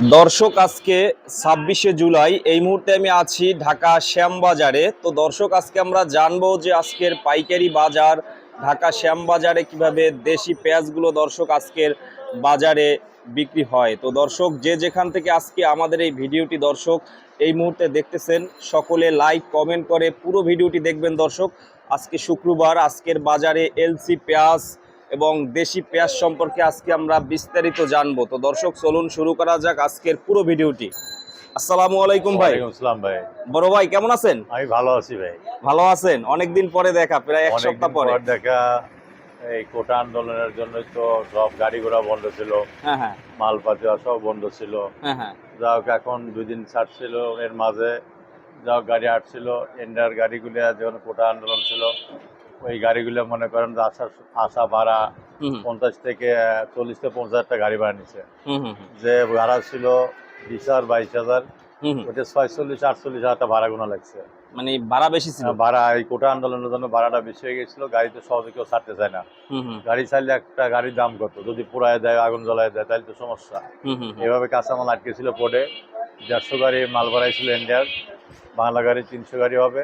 দর্শক, আজকে ছাব্বিশে জুলাই। এই মুহূর্তে আমি আছি ঢাকা শ্যামবাজারে। তো দর্শক, আজকে আমরা জানব যে আজকের পাইকারি বাজার ঢাকা শ্যামবাজারে কীভাবে দেশি পেঁয়াজগুলো দর্শক আজকের বাজারে বিক্রি হয়। তো দর্শক, যে যেখান থেকে আজকে আমাদের এই ভিডিওটি দর্শক এই মুহূর্তে দেখতেছেন, সকলে লাইক কমেন্ট করে পুরো ভিডিওটি দেখবেন দর্শক। আজকে শুক্রবার, আজকের বাজারে এলসি পেঁয়াজ এবং দেশি পেঁয়াজ সম্পর্কে আজকে আমরা বিস্তারিত জানব। তো দর্শক চলুন শুরু করা যাক আজকের পুরো ভিডিওটি। আসসালামু আলাইকুম ভাই। আসসালাম ভাই। বড় ভাই কেমন আছেন? আমি ভালো আছি ভাই। ভালো আছেন? অনেকদিন পরে দেখা প্রায় এক সপ্তাহ পরে। দেখা এই কোটা আন্দোলনের জন্য তো সব গাড়ি ঘোড়া বন্ধ ছিল হ্যাঁ হ্যাঁ। মালপাতি সব বন্ধ ছিল। হ্যাঁ হ্যাঁ। যা হোক এখন দুই দিন ছাড়ছিল এর মাঝে। যা গাড়ি আসছিল এন্ডার গাড়িগুলো যখন কোটা আন্দোলন ছিল ওই গাড়িগুলো মনে করেন আসা আসা ভাড়া পঞ্চাশ থেকে চল্লিশ থেকে পঞ্চাশ হাজার গাড়ি ভাড়া হুম, যে ভাড়া ছিল বিশ হাজার বাইশ হাজার। ওটা ছয়চল্লিশ আটচল্লিশ হাজার ভাড়া গোনা লাগছে। মানে ভাড়া বেশি ছিল? হ্যাঁ, ভাড়া এই কোটা আন্দোলনের জন্য ভাড়াটা বেশি হয়ে গেছিল গাড়িতে সহজে কেউ ছাড়তে চায় না। গাড়ি চাইলে একটা গাড়ির দাম কত? যদি পুরায় দেয় আগুন জ্বলায় দেয় তাহলে তো সমস্যা। এভাবে কাঁচামাল আটকে ছিল পড়ে দেড়শো গাড়ি মাল বাড়াইছিল ইন্ডিয়ার বাংলা গাড়ি তিনশো গাড়ি হবে।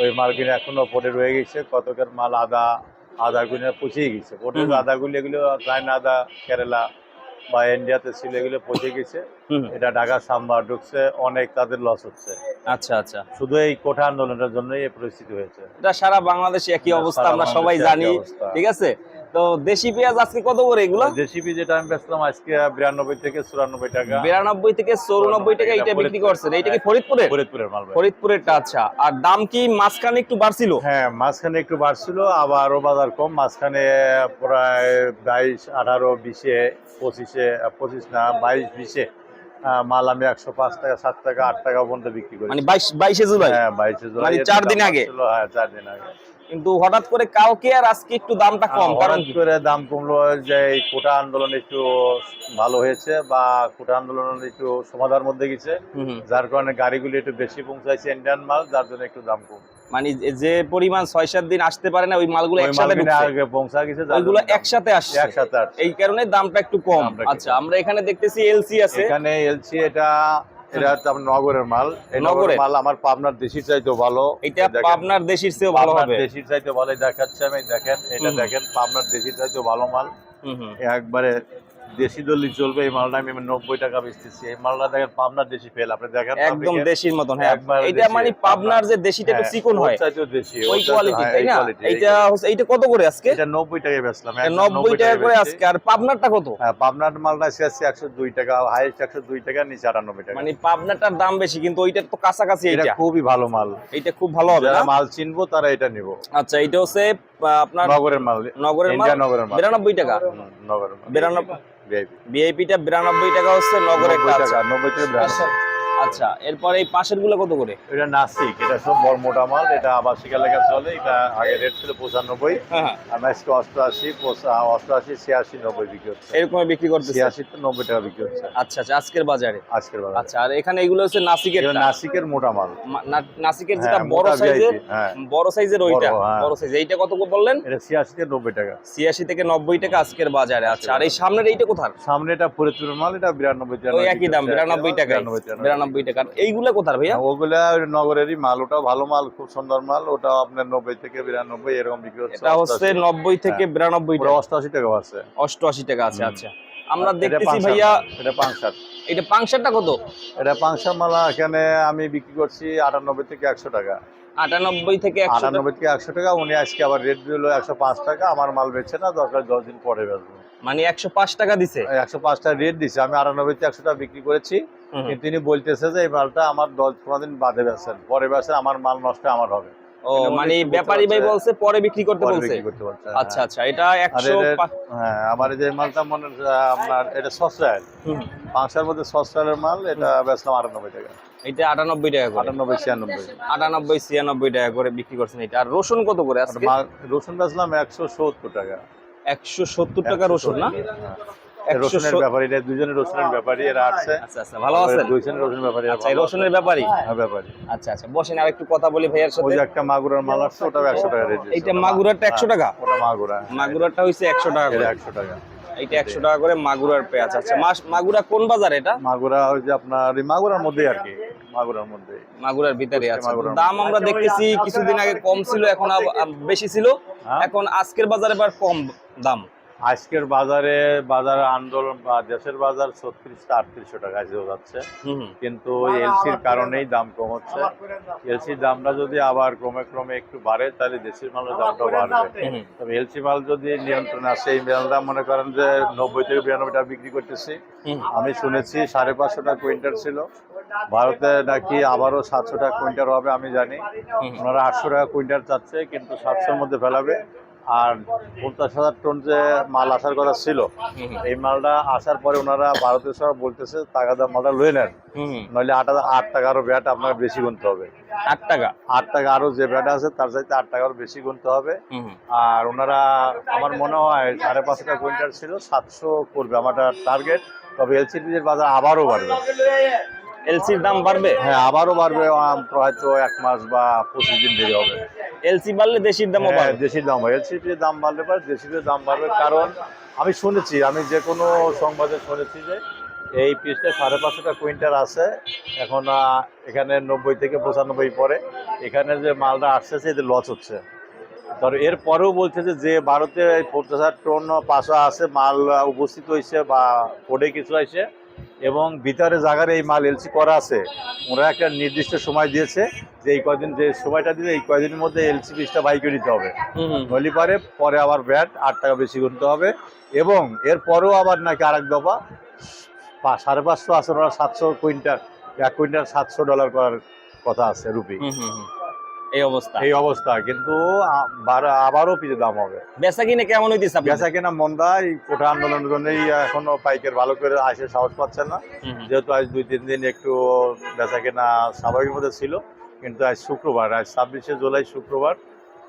ওই মাল কিনে এখনও পড়ে রয়ে গেছে। কতকের মাল আদা আদা গুনে পচিয়ে গেছে। হুম। আদাগুলি এগুলো চায়না আদা কেরালা বা ইন্ডিয়াতে ছিল এগুলো পচে গেছে। এটা ঢাকা সাম্বার ঢুকছে অনেক তাদের লস হচ্ছে। আচ্ছা আচ্ছা। শুধু এই কোঠা আন্দোলনের জন্যই এই পরিস্থিতি হয়েছে। এটা সারা বাংলাদেশে একই অবস্থা আমরা সবাই জানি ঠিক আছে? তো দেশি পেঁয়াজ আজকে কত করে এগুলো? জেসিপি যেটা আমি বেচলাম আজকে বিরানব্বই থেকে চুরানব্বই টাকা। বিরানব্বই থেকে চৌরানব্বই টাকা এটা বিক্রি করছেন। এইটা কি ফরিদপুরের ফরিদপুরের মাল ভাই। ফরিদপুরেরটা আচ্ছা। আর দাম কি মাঝখানে একটু বাড়ছিল? হ্যাঁ মাঝখানে একটু বাড়ছিল আবারও বাজার কম। মাঝখানে প্রায় বাইশ আঠারো বিশে পঁচিশে পঁচিশ না বাইশ বিশে আহ, মাল আমি একশো পাঁচ টাকা সাত টাকা আট টাকা পর্যন্ত বিক্রি করি মানে বাইশ জুলাই? হ্যাঁ বাইশে জুলাই। মানে চার দিন আগে? হ্যাঁ চার দিন আগে। কিন্তু হঠাৎ করে কালকে আর আজকে একটু দামটা কম কারণ করে দাম কমলো যে এই কোটা আন্দোলন একটু ভালো হয়েছে বা কোটা আন্দোলন একটু সমাধার মধ্যে গেছে। যার কারণে গাড়িগুলি একটু বেশি পৌঁছাইছে ইন্ডিয়ান মাল যার জন্য একটু দাম কম। মানে যে- পরিমাণ ছয় সাত দিন আসতে পারে না ওই মালগুলো একসাথে পৌঁছা গেছে ওইগুলো একসাথে আসছে। একসাথে। এই কারণে দামটা একটু কম। আচ্ছা আমরা এখানে দেখতেছি এলসি আছে। এখানে এলসি এটা এটা হচ্ছে আপনার নগরের মাল। এই নগরের? মাল আমার পাবনার দেশির চাইতে ভালো। এটা পাবনার দেশির চেয়েও ভালো হবে। দেশির চাইতে ভালো দেখাচ্ছে আমি দেখেন। এটা দেখেন পাবনার দেশির চাইতে ভালো মাল। হুম হুম। একবারে দেশি দলি চলবে এই মালটা আমি নব্বই টাকা বেচতেছি। এই মালটা দেখেন পাবনার দেশি ফেল আপনি দেখেন একদম দেশির মতন হ্যাঁ। এটা মানে পাবনার যে দেশিটা একটু হ্যাঁ, চিকন হয়। দেশি ওই কোয়ালিটি হ্যাঁ, তাই না? এইটা হচ্ছে এইটা কত করে আজকে? এটা নব্বই টাকায় বেচলাম এটা একদম নব্বই টাকা করে আজকে। আর পাবনারটা কত? হ্যাঁ পাবনার মালটা শেষ একশো দুই টাকা একশো দুই টাকা নিচে আটানব্বই টাকা। মানে পাবনাটার দাম বেশি কিন্তু ওইটার তো কাছাকাছি এটা খুবই ভালো মাল। এটা খুব ভালো হবে যারা মাল চিনবো তারা এটা নিব। আচ্ছা এটা হচ্ছে আপনার নগরের মাল নগরের মাল? নগরের মাল। বিরানব্বই টাকা। হুম, নগরের মাল। বিরানব্বই VIP ভিআইপিটা বিরানব্বই টাকা হচ্ছে নগরে নব্বই টাকা নব্বই টাকা আচ্ছা এরপর এই পাশেরগুলো কত করে? এটা নাসিক এটা সব বড় মোটা মাল এটা আবাসিক লেখা চলে এটা আগে রেট ছিল পঁচানব্বই হ্যাঁ হ্যাঁ। আজকে অষ্টআশি অষ্টআশি ছিয়াশি নব্বই বিক্রি হচ্ছে। এরকম বিক্রি করতেছে? ছিয়াশি তো নব্বই টাকা বিক্রি হচ্ছে। আচ্ছা আচ্ছা আজকের বাজারে? আজকের বাজারে। আচ্ছা আর এখানে এগুলো হচ্ছে নাসিকের নাসিকের মোটা মাল। নাসিকের যেটা হ্যাঁ, বড় সাইজের বড় সাইজের ওইটা বড়। সাইজ এইটা কত করে বললেন? এটা ছিয়াশি থেকে নব্বই টাকা। ছিয়াশি থেকে নব্বই টাকা আজকের বাজারে আচ্ছা আর এই সামনের এইটা কোথার? সামনে এটা ফরিদপুরের মাল এটা বিরানব্বই টাকা একই দাম বিরানব্বই টাকা। বিরানব্বই টাকা। এইগুলা কোথার ভাইয়া? ওগুলা নগরেরই মাল। ওটা ভালো মাল খুব সুন্দর মাল। ওটা আপনার নব্বই থেকে বিরানব্বই এরকম বিক্রি হচ্ছে। এটা হচ্ছে নব্বই থেকে হ্যাঁ। বিরানব্বই টাকা। অষ্টআশি টাকা আছে। অষ্টআশি টাকা আছে আচ্ছা। আমরা দেখতেছি ভাইয়া এটা পাংশার এটা পাংশারটা কত? এটা পাংশার মালা এখানে আমি বিক্রি করছি আটানব্বই থেকে একশো টাকা। আটানব্বই থেকে। আটানব্বই থেকে একশো টাকা উনি আজকে আবার রেট দিল একশো পাঁচ টাকা আমার মাল বেচছে না দরকার দশ দিন পরে বেচবো। মানে একশো পাঁচ টাকা দিছে? একশো পাঁচ টাকা রেট দিছে আমি আটানব্বই থেকে একশো টাকা বিক্রি করেছি। তিনি বলতেছে যে এই মালটা আমার দশ পনেরো দিন বাদে বেচেন পরে বেচেন আমার মাল নষ্ট আমার হবে। ও মানে ব্যাপারী ভাই বলছে- পরে বিক্রি করতে বলছে? বলছে আচ্ছা আচ্ছা এটা আর একশো এদের- পা- হ্যাঁ আমার যে মালটা মনে আপনার এটা সস্তায় হুম। মধ্যে সস্তায়ের মাল এটা বেচলাম আটানব্বই টাকা। এটা আটানব্বই টাকা করে। আটানব্বই ছিয়ানব্বই। আটানব্বই ছিয়ানব্বই টাকা করে বিক্রি করছেন এটা। আর রসুন কত করে আজকে? রসুন বেচলাম একশো সত্তর টাকা। একশো সত্তর টাকা রসুন না? হ্যাঁ। রসুনের ব্যাপারী এটা দুজনের রসুনের ব্যাপারী এরা আসছে আচ্ছা আচ্ছা ভালো আছেন? দুইজনের রসুন ব্যাপারী আচ্ছা রসুনের ব্যাপারী? ব্যাপারী। আচ্ছা আচ্ছা বসেন আর একটু কথা বলি ভাইয়ার ওই সাথে যে একটা মাগুরার মাল আসছে ওটাও একশো টাকা রেট এইটা মাগুরারটা একশো টাকা? ওটা মাগুরা। মাগুরারটা হইছে একশো টাকা করে। এটা একশো টাকা। এইটা একশো টাকা করে মাগুরার পেঁয়াজ। আচ্ছা মাস মাগুরা কোন বাজার এটা? মাগুরা ওই যে আপনার মাগুরার মধ্যে আর কি মাগুরার মধ্যে। মাগুরার ভিতরে আছে মাগুরার দাম আমরা দেখতেছি কিছুদিন আগে কম ছিল এখন বেশি ছিল। হ্যাঁ। এখন আজকের বাজারে এবার কম দাম। আজকের বাজারে বাজার আন্দোলন বা দেশের বাজার ছত্রিশটা আটত্রিশশো টাকা যাচ্ছে। কিন্তু এলসির কারণেই দাম। কম হচ্ছে এলসির দামটা যদি আবার ক্রমে ক্রমে একটু বাড়ে তাহলে দেশের মালের দামটা বাড়বে। তবে এলসি মাল যদি নিয়ন্ত্রণে আসে এই মালটা মনে করেন যে নব্বই থেকে বিরানব্বই টাকা বিক্রি করতেছি। আমি শুনেছি সাড়ে পাঁচশো টাকা কুইন্টাল ছিল। ভারতে নাকি আবারও সাতশো টাকা কুইন্টাল হবে আমি জানি। ওনারা আটশো টাকা কুইন্টাল চাচ্ছে কিন্তু সাতশোর মধ্যে ফেলাবে। আর পঞ্চাশ হাজার টন যে মাল আসার কথা ছিল। এই মালটা আসার পরে ওনারা ভারতের সব বলতেছে টাকা দাম মালটা লয়ে নেন। নইলে আট হাজার আট টাকা আরও ব্যাট আপনাকে বেশি গুনতে হবে। আট টাকা? আট টাকা আরও যে ব্যাট আছে তার চাইতে আট টাকা আরও বেশি গুনতে হবে। আর ওনারা আমার মনে হয় সাড়ে পাঁচশো টাকা কুইন্টাল ছিল সাতশো করবে আমার টার্গেট তবে এলসিডির বাজার আবারও বাড়বে। এলসির দাম বাড়বে? হ্যাঁ আবারও বাড়বে হয়তো এক মাস বা পঁচিশ দিন দেরি হবে। এলসি বাড়লে দেশির দামও হ্যাঁ, বাড়বে। দেশির দাম হয় এলসিডির দাম বাড়লে পরে দেশির দাম বাড়বে। কারণ আমি শুনেছি আমি যে কোনো সংবাদে শুনেছি যে এই পিসটা সাড়ে পাঁচশো টাকা কুইন্টাল আছে। এখন এখানে নব্বই থেকে পঁচানব্বই পরে। এখানে যে মালটা আসতেছে এতে লস হচ্ছে। ধর এর পরেও বলছে যে যে ভারতে পঞ্চাশ হাজার টন পাশা আছে মাল উপস্থিত হয়েছে বা পড়ে কিছু আছে এবং ভিতরে জায়গার এই মাল এলসি করা আছে ওরা একটা নির্দিষ্ট সময় দিয়েছে যে এই কয়দিন যে সময়টা দিলে এই কয়দিনের মধ্যে এলসি পিসটা বাই করে দিতে হবে। নলি পারে পরে আবার ব্যাট আট টাকা বেশি গুনতে হবে এবং এর পরেও আবার নাকি আরেক দফা সাড়ে পাঁচশো আছে ওরা সাতশো কুইন্টাল এক কুইন্টাল সাতশো ডলার করার কথা আছে রুপি। এই অবস্থা এই অবস্থা কিন্তু আবারও পিছিয়ে দাম হবে বেচা কিনে কেমন হইতেছে? বেচা কিনা মন্দা এই কোঠা আন্দোলনের জন্যই এখনও পাইকের ভালো করে আসে সাহস পাচ্ছে না। যেহেতু আজ দুই তিন দিন একটু বেচা কিনা স্বাভাবিক মধ্যে ছিল কিন্তু আজ শুক্রবার আজ ছাব্বিশে জুলাই শুক্রবার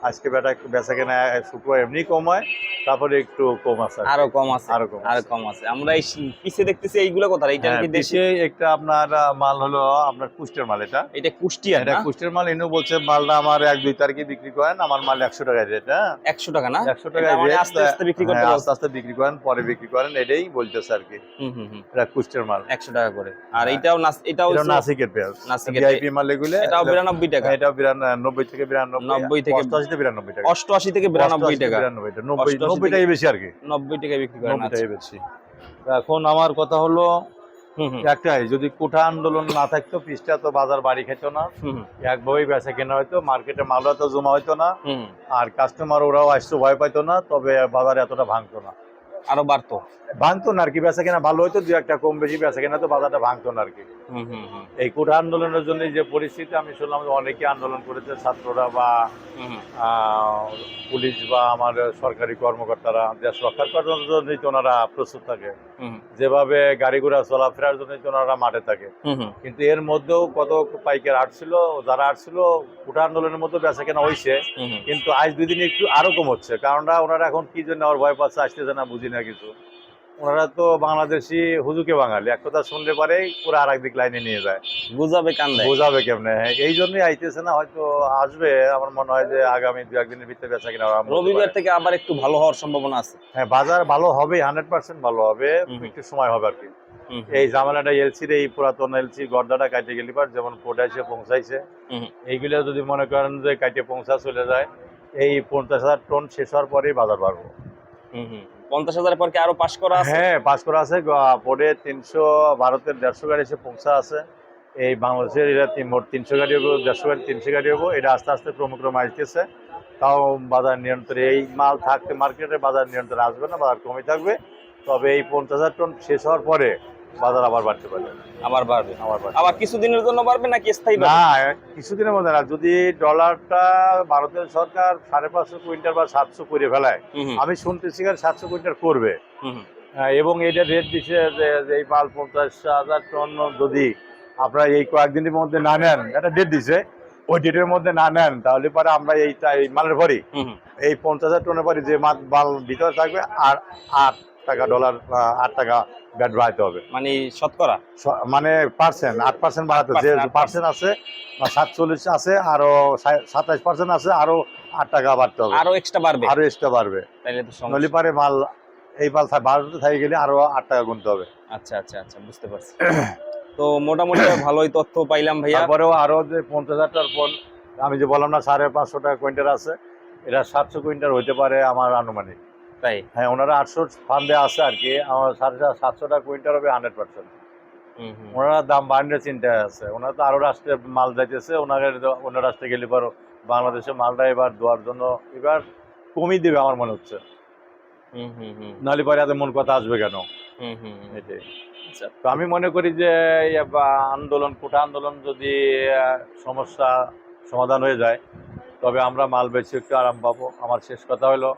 আজকে বেটা বেচা কেনা শুক্রবার এমনি কম হয় তারপরে একটু কম আছে আরও কম আছে আরও কম আরও কম আছে। আমরা এই পিছে দেখতেছি এইগুলো কোথায় এইটা হ্যাঁ, নাকি দেশে? একটা আপনার মাল হলো আপনার কুষ্টের মাল এটা। এটা কুষ্টিয়া এটা কুষ্টের মাল এনে বলছে মালটা আমার এক দুই তারিখে বিক্রি করেন আমার মাল একশো টাকায় রেট হ্যাঁ? একশো টাকা না? একশো টাকায় এটা মানে আস্তে আস্তে বিক্রি করতে হ্যাঁ, আস্তে আস্তে বিক্রি করেন পরে বিক্রি করেন এটাই বলতেছে আর কি। হুম হুম এটা কুষ্টের মাল। একশো টাকা করে। আর এটাও এইটাও এটাও এটা নাসিকের পেঁয়াজ। নাসিকের ভিআইপি মাল এগুলো এটাও বিরানব্বই টাকা। এটাও বিরানব্বই থেকে বিরানব্বই। 90 থেকে- থেকে বিরানব্বই টাকা। অষ্টআশি থেকে বিরানব্বই টাকা। বিরানব্বই টাকা। নব্বই টাকাই বেশি আর কি। নব্বই টাকা বিক্রি করেন আচ্ছা। টাকাই বেশি। এখন আমার কথা হলো একটাই যদি কোঠা আন্দোলন না থাকতো পিসটা তো বাজার বাড়ি খেত না। একভাবেই বেচা কেনা হয়তো মার্কেটে মালও তো জমা হইতো না। আর কাস্টমার ওরাও আসতো ভয় পাইতো না তবে বাজার এতটা ভাঙতো না। আরও বাড়তো। ভাঙতো না আর কি বেচা কেনা ভালো হইতো দু একটা কম বেশি বেচা কেনা তো বাজারটা ভাঙতো না আর কি। এই কোঠা আন্দোলনের জন্য যে পরিস্থিতি আমি শুনলাম অনেকে আন্দোলন করেছে ছাত্ররা বা পুলিশ বা আমার সরকারি কর্মকর্তারা দেশ রক্ষার করার জন্যই তো ওনারা প্রস্তুত থাকে যেভাবে গাড়ি ঘোড়া চলাফেরার জন্যই তো ওনারা মাঠে থাকে। কিন্তু এর মধ্যেও কত পাইকার আসছিল যারা আসছিল কোঠা আন্দোলনের মধ্যে বেচা কেনা হয়েছে। কিন্তু আজ দুই দিন একটু আরও কম হচ্ছে কারণটা ওনারা এখন কি জন্য আমার ভয় পাচ্ছে আসতেছে না বুঝি না কিছু। ওনারা তো বাংলাদেশি হুজুকে বাঙালি। এক কথা শুনলে পারে পুরো আর একদিক লাইনে নিয়ে যায়। বুঝাবে কান্দে বুঝাবে কেমনে? হ্যাঁ, এই জন্যই আইতেছে না হয়তো আসবে। আমার মনে হয় যে আগামী দু একদিনের ভিতরে বেচা কিনা রবিবার থেকে আবার একটু ভালো হওয়ার সম্ভাবনা আছে। হ্যাঁ বাজার ভালো হবে হান্ড্রেড পার্সেন্ট ভালো হবে। একটু সময় হবে আর কি। এই জামালাটা এলসির এই পুরাতন এলসি গর্দাটা কাটে গেলি পার যেমন পৌঁছাইছে। পৌঁছাইছে। এইগুলো যদি মনে করেন যে কাটে পৌঁছা চলে যায় এই পঞ্চাশ হাজার টন শেষ হওয়ার পরেই বাজার বাড়বো। হুম হুম। পঞ্চাশ হাজারের পর কি আরও পাস করা আছে? হ্যাঁ পাস করা আছে। পরে তিনশো, ভারতের দেড়শো গাড়ি এসে পৌঁছা আছে। এই বাংলাদেশের এটা মোট তিনশো গাড়ি হব, দেড়শো গাড়ি, তিনশো গাড়ি হব। এটা আস্তে আস্তে ক্রমক্রমে ক্রমে আসতেছে। তাও বাজার নিয়ন্ত্রণে, এই মাল থাকতে মার্কেটে বাজার নিয়ন্ত্রণে আসবে না, বাজার কমে থাকবে। তবে এই পঞ্চাশ হাজার টন শেষ হওয়ার পরে বাজার আবার বাড়তে পারে। আবার বাড়বে। আবার বাড়তে আবার কিছুদিনের জন্য বাড়বে নাকি স্থায়ী না কিছুদিনের মধ্যে না যদি ডলারটা ভারতের সরকার সাড়ে পাঁচশো কুইন্টাল বা সাতশো করে ফেলায় আমি শুনতেছি সাতশো কুইন্টাল করবে। হ্যাঁ, এবং এটা রেট দিছে যে এই মাল পঞ্চাশ হাজার টন যদি আপনারা এই কয়েকদিনের মধ্যে না নেন একটা ডেট দিছে ওই ডেটের মধ্যে না নেন তাহলে পরে আমরা এইটা এই মালের পরই। এই পঞ্চাশ হাজার টনের পরে যে মাল মাল ভিতরে থাকবে আর আট টাকা ডলার আট টাকা ব্যাট বাড়াইতে হবে। মানে শতকরা? মানে পার্সেন্ট আট পার্সেন্ট বাড়াতে যে পার্সেন্ট আছে সাতচল্লিশ আছে আরও সাতাইশ পার্সেন্ট আছে আরও আট টাকা বাড়তে হবে। আরও এক্সট্রা বাড়বে? আরও এক্সট্রা বাড়বে। নলি পারে মাল এই পাল থা- বারোতে থাকি গেলে আরও আট টাকা গুনতে হবে। আচ্ছা আচ্ছা আচ্ছা বুঝতে পারছি। তো মোটামুটি ভালোই তথ্য পাইলাম ভাইয়া। তারপরেও আরও যে পঞ্চাশ হাজার পর আমি যে বললাম না সাড়ে পাঁচশো টাকা কুইন্টাল আছে এটা সাতশো কুইন্টাল হইতে পারে আমার আনুমানিক। তাই? হ্যাঁ ওনারা আটশো ফান্ডে আছে আর কি। আমার সাড়ে সাত- সাতশো টাকা কুইন্টাল হবে হান্ড্রেড পার্সেন্ট ওনারা দাম বাড়িয়ে চিন্তায় আছে। ওনারা তো আরও রাষ্ট্রে মাল যাইতেছে তো- অন্য রাষ্ট্রে গেলে পর বাংলাদেশে মালটা এবার দেওয়ার জন্য এবার কমই দেবে আমার মনে হচ্ছে। নাহলে পরে এত মন কথা আসবে কেন? হুম হুম হুম। এটাই। আচ্ছা। তো আমি মনে করি যে আন্দোলন কোটা আন্দোলন যদি সমস্যা সমাধান হয়ে যায় তবে আমরা মাল বেশি একটু আরাম পাবো। আমার শেষ কথা হলো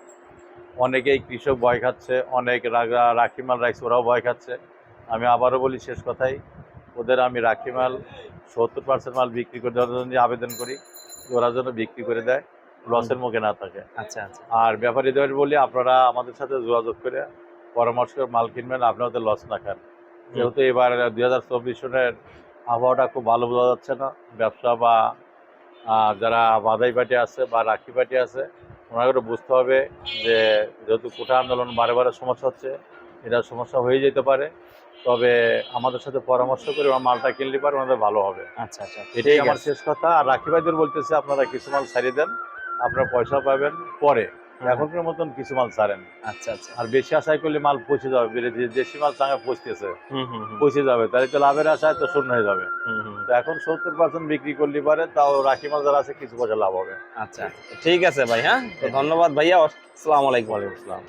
অনেকেই কৃষক ভয় খাচ্ছে অনেক রাগা- রাখি মাল রাখছে ওরাও ভয় খাচ্ছে। আমি আবারও বলি শেষ কথাই ওদের আমি রাখি মাল সত্তর পার্সেন্ট মাল বিক্রি করে দেওয়ার জন্য আবেদন করি ওরা যেন বিক্রি করে দেয় লসের মুখে না থাকে। আচ্ছা আচ্ছা। আর ব্যাপারীদের বলি আপনারা আমাদের সাথে যোগাযোগ করে পরামর্শ মাল কিনবেন আপনাদের লস না খান। যেহেতু এবার দুই হাজার চব্বিশ সনের আবহাওয়াটা খুব ভালো বোঝা যাচ্ছে না ব্যবসা বা যারা বাধাই পার্টি আছে বা রাখি পার্টি আছে ওনাকে বুঝতে হবে যে যেহেতু কোটা আন্দোলন বারে বারে সমস্যা হচ্ছে এটা সমস্যা হয়ে যেতে পারে। তবে আমাদের সাথে পরামর্শ করে ওরা মালটা কিনলে পারে ওনাদের ভালো হবে। আচ্ছা আচ্ছা এটাই আমার শেষ কথা। আর রাখি ভাইদের বলতেছে আপনারা কিছু মাল ছাড়িয়ে দেন আপনারা পয়সা পাবেন পরে। এখনকার মতন কিছু মাল ছাড়েন। আচ্ছা আচ্ছা। আর বেশি আশায় করলে মাল পৌঁছে যাবে দেশি মাল চাঙা পৌঁছতেছে পচে যাবে। তাহলে তো লাভের আশায় তো শূন্য হয়ে যাবে। তো এখন সত্তর পার্সেন্ট বিক্রি করলে পারে তাও রাখি মাল যারা আছে কিছু পয়সা লাভ হবে। আচ্ছা। ঠিক আছে ভাই হ্যাঁ? তো ধন্যবাদ ভাইয়া। আসসালামু আলাইকুম। ওয়ালাইকুম আসসালাম।